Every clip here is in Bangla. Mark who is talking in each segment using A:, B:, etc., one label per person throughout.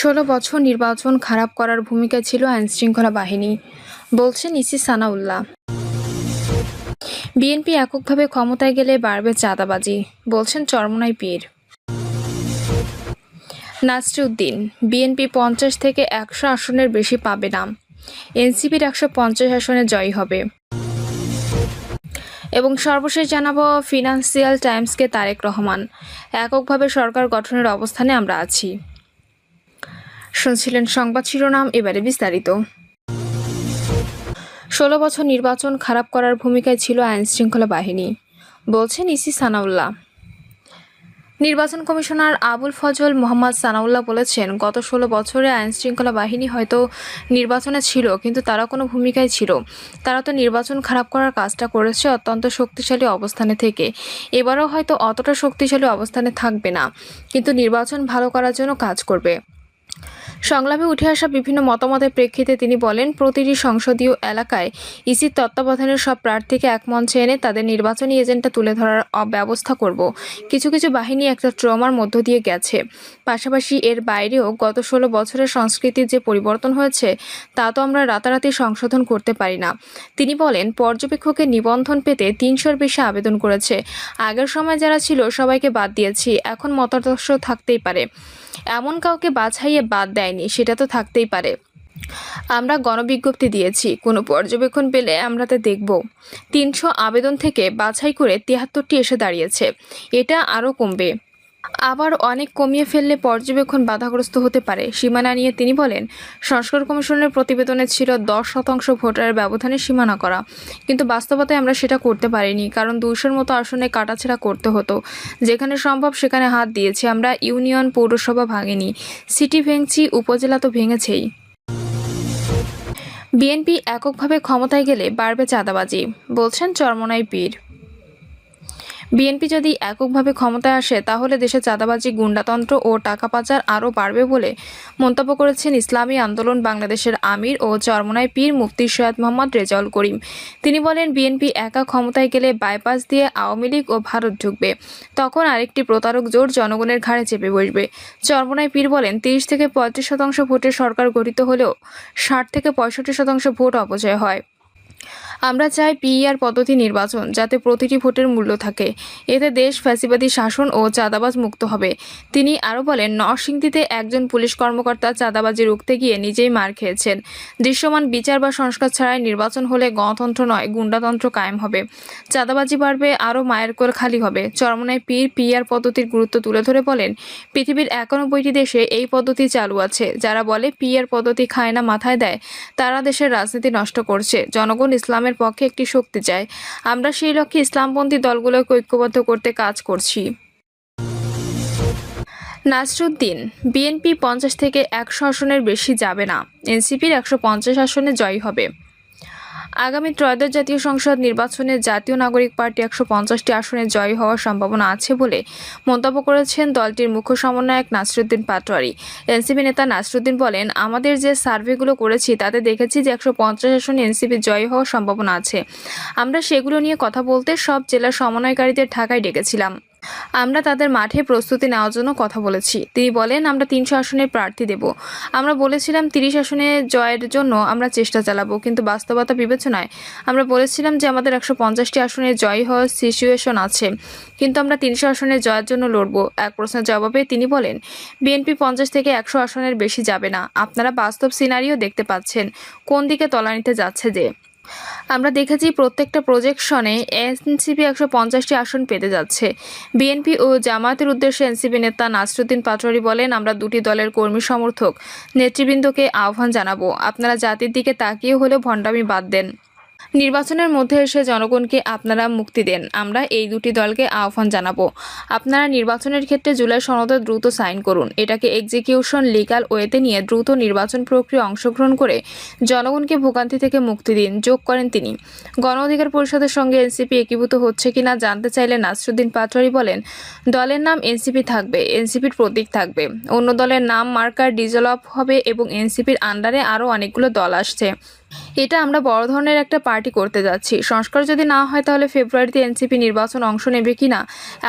A: ষোলো বছর নির্বাচন খারাপ করার ভূমিকা ছিল আইনশৃঙ্খলা বাহিনী বলছেন ইসি সানাউল্লাহ। বিএনপি এককভাবে ক্ষমতায় গেলে বাড়বে চাঁদাবাজি, বলছেন চরমনাই পীর। নাসরুদ্দিন, বিএনপি পঞ্চাশ থেকে একশো আসনের বেশি পাবে না এনসিপির একশো পঞ্চাশ আসনে জয়ী হবে। এবং সর্বশেষ জানাব, ফিনান্সিয়াল টাইমসকে তারেক রহমান, এককভাবে সরকার গঠনের অবস্থানে আমরা আছি। শুনছিলেন সংবাদ শিরোনাম, এবারে বিস্তারিত। ষোলো বছর নির্বাচন খারাপ করার ভূমিকায় ছিল আইন শৃঙ্খলা বাহিনী। বলছেন ইসি সানাউল্লাহ। নির্বাচন কমিশনার আবুল ফজল মোহাম্মদ সানাউল্লাহ বলেছেন, গত ষোলো বছরে আইন শৃঙ্খলা বাহিনী হয়তো নির্বাচনে ছিল, কিন্তু তারা কোনো ভূমিকায় ছিল। তারা তো নির্বাচন খারাপ করার কাজটা করেছে অত্যন্ত শক্তিশালী অবস্থানে থেকে। এবারও হয়তো অতটা শক্তিশালী অবস্থানে থাকবে না, কিন্তু নির্বাচন ভালো করার জন্য কাজ করবে। সংলাপে উঠে আসা বিভিন্ন মতামতের প্রেক্ষিতে তিনি বলেন, প্রতিটি সংসদীয় এলাকায় ইসির তত্ত্বাবধানের সব প্রার্থীকে এক মঞ্চে এনে তাদের নির্বাচনী এজেন্টটা তুলে ধরার ব্যবস্থা করব। কিছু কিছু বাহিনী একটা ট্রমার মধ্য দিয়ে গেছে। পাশাপাশি এর বাইরেও গত ষোলো বছরের সংস্কৃতির যে পরিবর্তন হয়েছে, তা তো আমরা রাতারাতি সংশোধন করতে পারি না। তিনি বলেন, পর্যবেক্ষকের নিবন্ধন পেতে তিনশোর বেশি আবেদন করেছে। আগের সময় যারা ছিল, সবাইকে বাদ দিয়েছি। এখন মতাদর্শ থাকতেই পারে। এমন কাউকে বাছাইয়ে বাদ দেয়নি সেটা তো থাকতেই পারে। আমরা গণবিজ্ঞপ্তি দিয়েছি, কোনো পর্যবেক্ষণ পেলে আমরা তা দেখব। তিনশো আবেদন থেকে বাছাই করে তিয়াত্তরটি এসে দাঁড়িয়েছে। এটা আরও কমবে। আবার অনেক কমিয়ে ফেললে পর্যবেক্ষণ বাধাগ্রস্ত হতে পারে। সীমানা নিয়ে তিনি বলেন, সংস্কার কমিশনের প্রতিবেদনে ছিল দশ শতাংশ ভোটারের ব্যবধানে সীমানা করা। কিন্তু বাস্তবতায় আমরা সেটা করতে পারিনি, কারণ দুইশোর মতো আসনে কাটাছেড়া করতে হতো। যেখানে সম্ভব সেখানে হাত দিয়েছি, আমরা ইউনিয়ন পৌরসভা ভাঙিনি। সিটি ভেঙছি, উপজেলা তো ভেঙেছেই। বিএনপি এককভাবে ক্ষমতায় গেলে বাড়বে চাঁদাবাজি, বলছেন চরমনাই পীর। বিএনপি যদি এককভাবে ক্ষমতায় আসে, তাহলে দেশে চাঁদাবাজি, গুন্ডাতন্ত্র ও টাকা পাচার আরও বাড়বে বলে মন্তব্য করেছেন ইসলামী আন্দোলন বাংলাদেশের আমির ও চরমনাই পীর মুফতি সৈয়দ মোহাম্মদ রেজাউল করিম। তিনি বলেন, বিএনপি একা ক্ষমতায় গেলে বাইপাস দিয়ে আওয়ামী লীগ ও ভারত ঢুকবে। তখন আরেকটি প্রতারক জোট জনগণের ঘাড়ে চেপে বসবে। চরমনাই পীর বলেন, তিরিশ থেকে পঁয়ত্রিশ শতাংশ ভোটে সরকার গঠিত হলেও ষাট থেকে পঁয়ষট্টি শতাংশ ভোট অপচয় হয়। আমরা চাই পিইআর পদ্ধতি নির্বাচন, যাতে প্রতিটি ভোটের মূল্য থাকে। এতে দেশ ফ্যাসিবাদী শাসন ও চাঁদাবাজ মুক্ত হবে। তিনি আরও বলেন, নরসিংদীতে একজন পুলিশ কর্মকর্তা চাঁদাবাজি রুখতে গিয়ে নিজেই মার খেয়েছেন। দৃশ্যমান বিচার বা সংস্কার ছাড়াই নির্বাচন হলে গণতন্ত্র নয়, গুন্ডাতন্ত্র কায়েম হবে। চাঁদাবাজি বাড়বে, আরও মায়ের কোল খালি হবে। চরমনায় পীর পিআর পদ্ধতির গুরুত্ব তুলে ধরে বলেন, পৃথিবীর একানব্বইটি দেশে এই পদ্ধতি চালু আছে। যারা বলে পিআর পদ্ধতি খায় না মাথায় দেয়, তারা দেশের রাজনীতি নষ্ট করছে। জনগণ ইসলামের পক্ষে একটি শক্তি চায় আমরা সেই লক্ষ্যে ইসলামপন্থী দলগুলোকে ঐক্যবদ্ধ করতে কাজ করছি। নাসরুদ্দিন, বিএনপি পঞ্চাশ থেকে একশো আসনের বেশি যাবে না। এনসিপির একশো পঞ্চাশ আসনে জয়ী হবে। আগামী ত্রয়োদশ জাতীয় সংসদ নির্বাচনে জাতীয় নাগরিক পার্টি একশো পঞ্চাশটি আসনে জয়ী হওয়ার সম্ভাবনা আছে বলে মন্তব্য করেছেন দলটির মুখ্য সমন্বয়ক নাসরুদ্দিন পাটোয়ারি। এনসিপি নেতা নাসরুদ্দিন বলেন, আমাদের যে সার্ভেগুলো করেছি, তাতে দেখেছি যে একশো পঞ্চাশ আসনে এনসিপি জয়ী হওয়ার সম্ভাবনা আছে। আমরা সেগুলো নিয়ে কথা বলতে সব জেলার সমন্বয়কারীদের ঢাকায় ডেকেছিলাম। আমরা তাদের মাঠে প্রস্তুতি নেওয়ার জন্য কথা বলেছি। তিনি বলেন, আমরা তিনশো আসনের প্রার্থী দেব। আমরা বলেছিলাম তিরিশ আসনে জয়ের জন্য আমরা চেষ্টা চালাবো, কিন্তু বাস্তবতা বিবেচনায় আমরা বলেছিলাম যে আমাদের একশো পঞ্চাশটি আসনে জয় হওয়ার সিচুয়েশন আছে, কিন্তু আমরা তিনশো আসনে জয়ের জন্য লড়ব। এক প্রশ্নের জবাবে তিনি বলেন, বিএনপি পঞ্চাশ থেকে একশো আসনের বেশি যাবে না। আপনারা বাস্তব সিনারিও দেখতে পাচ্ছেন। কোন দিকে তলানিতে যাচ্ছে যে আমরা দেখেছি প্রত্যেকটা প্রজেকশনে এনসিপি একশো পঞ্চাশটি আসন পেতে যাচ্ছে। বিএনপি ও জামায়াতের উদ্দেশ্যে এনসিপি নেতা নাসরুদ্দিন পাটোয়ারি বলেন, আমরা দুটি দলের কর্মী সমর্থক। নেতৃবৃন্দকে আহ্বান জানাব। আপনারা জাতির দিকে তাকিয়ে হলেও ভণ্ডামি বাদ দেন। নির্বাচনের মধ্যে এসে জনগণকে আপনারা মুক্তি দেন। আমরা এই দুটি দলকে আহ্বান জানাব। আপনারা নির্বাচনের ক্ষেত্রে জুলাই সনদে দ্রুত সাইন করুন। এটাকে এক্সিকিউশন লিগাল ওয়েতে নিয়ে দ্রুত নির্বাচন প্রক্রিয়া অংশগ্রহণ করে জনগণকে ভোগান্তি থেকে মুক্তি দিন, যোগ করেন তিনি। গণ অধিকার পরিষদের সঙ্গে এনসিপি একীভূত হচ্ছে কিনা জানতে চাইলে নাসরুদ্দিন পাটোয়ারি বলেন, দলের নাম এনসিপি থাকবে, এনসিপির প্রতীক থাকবে। অন্য দলের নাম মার্কার ডিজলভ হবে এবং এনসিপির আন্ডারে আরও অনেকগুলো দল আসছে। এটা আমরা বড় ধরনের একটা পার্টি করতে যাচ্ছি। সংস্কার যদি না হয় তাহলে ফেব্রুয়ারিতে এনসিপি নির্বাচন অংশ নেবে কিনা?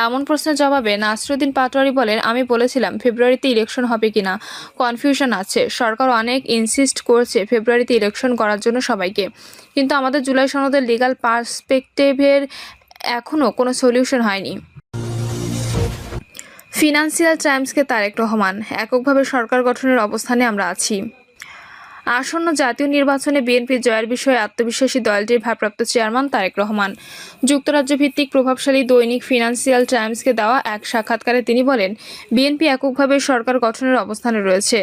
A: এমন প্রশ্নের জবাবে নাসরুদ্দিন পাটোয়ারি বলেন, আমি বলেছিলাম ফেব্রুয়ারিতে ইলেকশন হবে কিনা। কনফিউশন আছে। সরকার অনেক ইনসিস্ট করছে ফেব্রুয়ারিতে ইলেকশন করার জন্য সবাইকে। কিন্তু আমাদের জুলাই সনদের লিগাল পার্সপেক্টিভের এখনও কোনো সলিউশন হয়নি। ফিনান্সিয়াল টাইমসকে তারেক রহমান, এককভাবে সরকার গঠনের অবস্থানে আমরা আছি। আসন্ন জাতীয় নির্বাচনে বিএনপির জয়ের বিষয়ে আত্মবিশ্বাসী দলটির ভারপ্রাপ্ত চেয়ারম্যান তারেক রহমান। যুক্তরাজ্য ভিত্তিক প্রভাবশালী দৈনিক ফিনান্সিয়াল টাইমসকে দেওয়া এক সাক্ষাৎকারে তিনি বলেন, বিএনপি এককভাবে সরকার গঠনের অবস্থানে রয়েছে।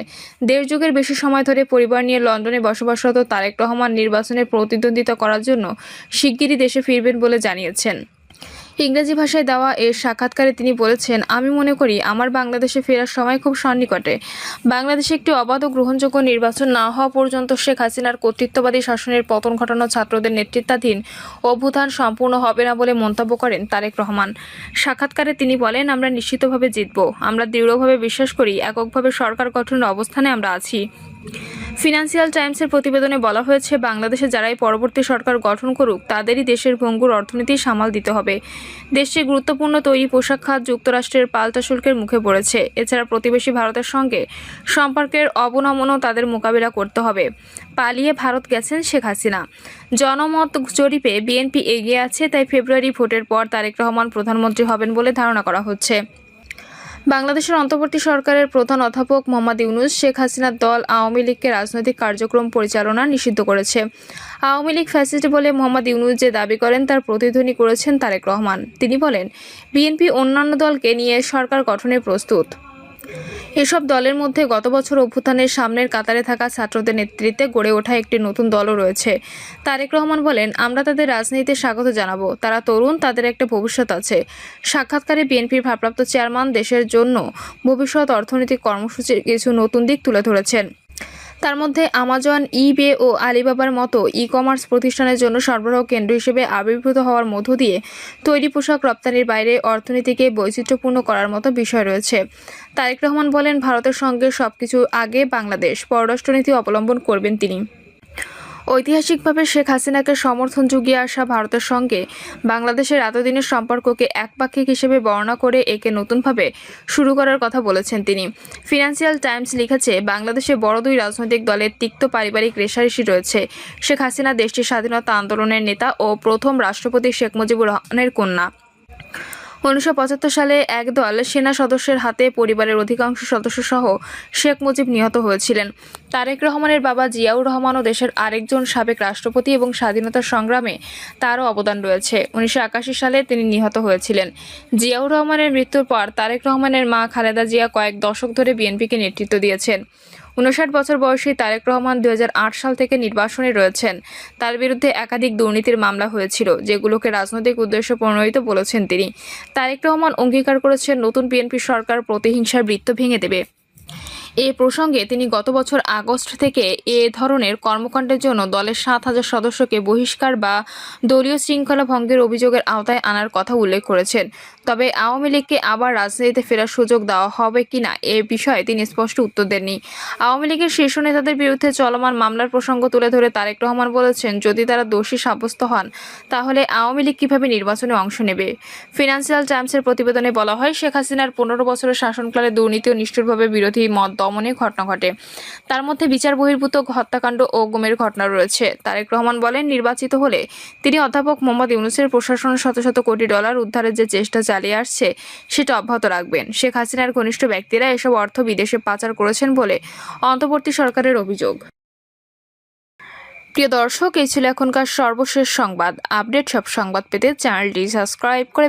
A: দেড় যুগের বেশি সময় ধরে পরিবার নিয়ে লন্ডনে বসবাসরত তারেক রহমান নির্বাচনে প্রতিদ্বন্দ্বিতা করার জন্য শিগগিরই দেশে ফিরবেন বলে জানিয়েছেন। ইংরেজি ভাষায় দেওয়া এর সাক্ষাৎকারে তিনি বলেছেন, আমি মনে করি আমার বাংলাদেশে ফেরার সময় খুব সন্নিকটে। বাংলাদেশে একটি অবাধ ও গ্রহণযোগ্য নির্বাচন না হওয়া পর্যন্ত শেখ হাসিনার কর্তৃত্ববাদী শাসনের পতন ঘটানো ছাত্রদের নেতৃত্বাধীন অভ্যুত্থান সম্পূর্ণ হবে না বলে মন্তব্য করেন তারেক রহমান। সাক্ষাৎকারে তিনি বলেন, আমরা নিশ্চিতভাবে জিতব। আমরা দৃঢ়ভাবে বিশ্বাস করি, এককভাবে সরকার গঠনের অবস্থানে আমরা আছি। ফিনান্সিয়াল টাইমসের প্রতিবেদনে বলা হয়েছে, বাংলাদেশে যারাই পরবর্তী সরকার গঠন করুক, তাদেরই দেশের ভঙ্গুর অর্থনীতি সামাল দিতে হবে। দেশটির গুরুত্বপূর্ণ তৈরি পোশাক খাত যুক্তরাষ্ট্রের পাল্টা শুল্কের মুখে পড়েছে। এছাড়া প্রতিবেশী ভারতের সঙ্গে সম্পর্কের অবনমনও তাদের মোকাবিলা করতে হবে। পালিয়ে ভারত গেছেন শেখ হাসিনা। জনমত জরিপে বিএনপি এগিয়ে আছে, তাই ফেব্রুয়ারি ভোটের পর তারেক রহমান প্রধানমন্ত্রী হবেন বলে ধারণা করা হচ্ছে। বাংলাদেশের অন্তর্বর্তী সরকারের প্রধান অধ্যাপক মোহাম্মদ ইউনুস, শেখ হাসিনার দল আওয়ামী লীগকে রাজনৈতিক কার্যক্রম পরিচালনা নিষিদ্ধ করেছে। আওয়ামী লীগ ফ্যাসিস্ট বলে মোহাম্মদ ইউনুস যে দাবি করেন, তার প্রতিধ্বনি করেছেন তারেক রহমান। তিনি বলেন, বিএনপি অন্যান্য দলকে নিয়ে সরকার গঠনে প্রস্তুত। এসব দলের মধ্যে গত বছর অভ্যুত্থানের সামনের কাতারে থাকা ছাত্রদের নেতৃত্বে গড়ে ওঠা একটি নতুন দলও রয়েছে। তারেক রহমান বলেন, আমরা তাদের রাজনীতিতে স্বাগত জানাব। তারা তরুণ, তাদের একটা ভবিষ্যৎ আছে। সাক্ষাৎকারে বিএনপির ভারপ্রাপ্ত চেয়ারম্যান দেশের জন্য ভবিষ্যৎ অর্থনৈতিক কর্মসূচির কিছু নতুন দিক তুলে ধরেছেন। তার মধ্যে আমাজন ইবে ও আলিবাবার মতো ই কমার্স প্রতিষ্ঠানের জন্য সরবরাহ কেন্দ্র হিসেবে আবির্ভূত হওয়ার মধ্য দিয়ে তৈরি পোশাক রপ্তানির বাইরে অর্থনীতিকে বৈচিত্র্যপূর্ণ করার মতো বিষয় রয়েছে। তারেক রহমান বলেন, ভারতের সঙ্গে সবকিছু আগে বাংলাদেশ। পররাষ্ট্রনীতি অবলম্বন করবেন তিনি। ঐতিহাসিকভাবে শেখ হাসিনাকে সমর্থন জুগিয়ে আসা ভারতের সঙ্গে বাংলাদেশের এতদিনের সম্পর্ককে একপাক্ষিক হিসেবে বর্ণনা করে একে নতুনভাবে শুরু করার কথা বলেছেন তিনি। ফিনান্সিয়াল টাইমস লিখেছে, বাংলাদেশে বড় দুই রাজনৈতিক দলের তিক্ত পারিবারিক রেশারেশি রয়েছে। শেখ হাসিনা দেশটির স্বাধীনতা আন্দোলনের নেতা ও প্রথম রাষ্ট্রপতি শেখ মুজিবুর রহমানের কন্যা। উনিশশো পঁচাত্তর সালে একদল সেনা সদস্যের হাতে পরিবারের অধিকাংশ সদস্য সহ শেখ মুজিব নিহত হয়েছিলেন। তারেক রহমানের বাবা জিয়াউর রহমানও দেশের আরেকজন সাবেক রাষ্ট্রপতি এবং স্বাধীনতা সংগ্রামে তারও অবদান রয়েছে। উনিশশো একাশি সালে তিনি নিহত হয়েছিলেন। জিয়াউর রহমানের মৃত্যুর পর তারেক রহমানের মা খালেদা জিয়া কয়েক দশক ধরে বিএনপিকে নেতৃত্ব দিয়েছেন। উনষাট বছর বয়সী তারেক রহমান দুই হাজার আট সাল থেকে নির্বাসনে রয়েছেন। তার বিরুদ্ধে একাধিক দুর্নীতির মামলা হয়েছিল, যেগুলোকে রাজনৈতিক উদ্দেশ্য প্রণোদিত বলেছেন তিনি। তারেক রহমান অঙ্গীকার করেছেন, নতুন বিএনপি সরকার প্রতিহিংসার বৃত্ত ভেঙে দেবে। এ প্রসঙ্গে তিনি গত বছর আগস্ট থেকে এ ধরনের কর্মকাণ্ডের জন্য দলের সাত হাজার সদস্যকে বহিষ্কার বা দলীয় শৃঙ্খলা ভঙ্গের অভিযোগের আওতায় আনার কথা উল্লেখ করেছেন। তবে আওয়ামী লীগকে আবার রাজনীতিতে ফেরার সুযোগ দেওয়া হবে কিনা এ বিষয়ে তিনি স্পষ্ট উত্তর দেননি। আওয়ামী লীগের শীর্ষ নেতাদের বিরুদ্ধে চলমান মামলার প্রসঙ্গ তুলে ধরে তারেক রহমান বলেছেন, যদি তারা দোষী সাব্যস্ত হন, তাহলে আওয়ামী লীগ কীভাবে নির্বাচনে অংশ নেবে? ফিনান্সিয়াল টাইমসের প্রতিবেদনে বলা হয়, শেখ হাসিনার পনেরো বছরের শাসনকালে দুর্নীতি ও নিষ্ঠুরভাবে বিরোধী মত দমনে ঘটনা ঘটে। তার মধ্যে বিচার বহির্ভূত হত্যাকাণ্ড ও গুমের ঘটনা রয়েছে। তারেক রহমান বলেন, নির্বাচিত হলে তিনি অধ্যাপক মোহাম্মদ ইউনুসের প্রশাসনের শত শত কোটি ডলার উদ্ধারের যে চেষ্টা চালিয়ে আসছে, সেটা অব্যাহত রাখবেন। শেখ হাসিনার ঘনিষ্ঠ ব্যক্তিরা এসব অর্থ বিদেশে পাচার করেছেন বলে অন্তর্বর্তী সরকারের অভিযোগ। প্রিয় দর্শক, এই ছিল এখনকার সর্বশেষ সংবাদ। আপডেট সব সংবাদ পেতে চ্যানেলটি সাবস্ক্রাইব করে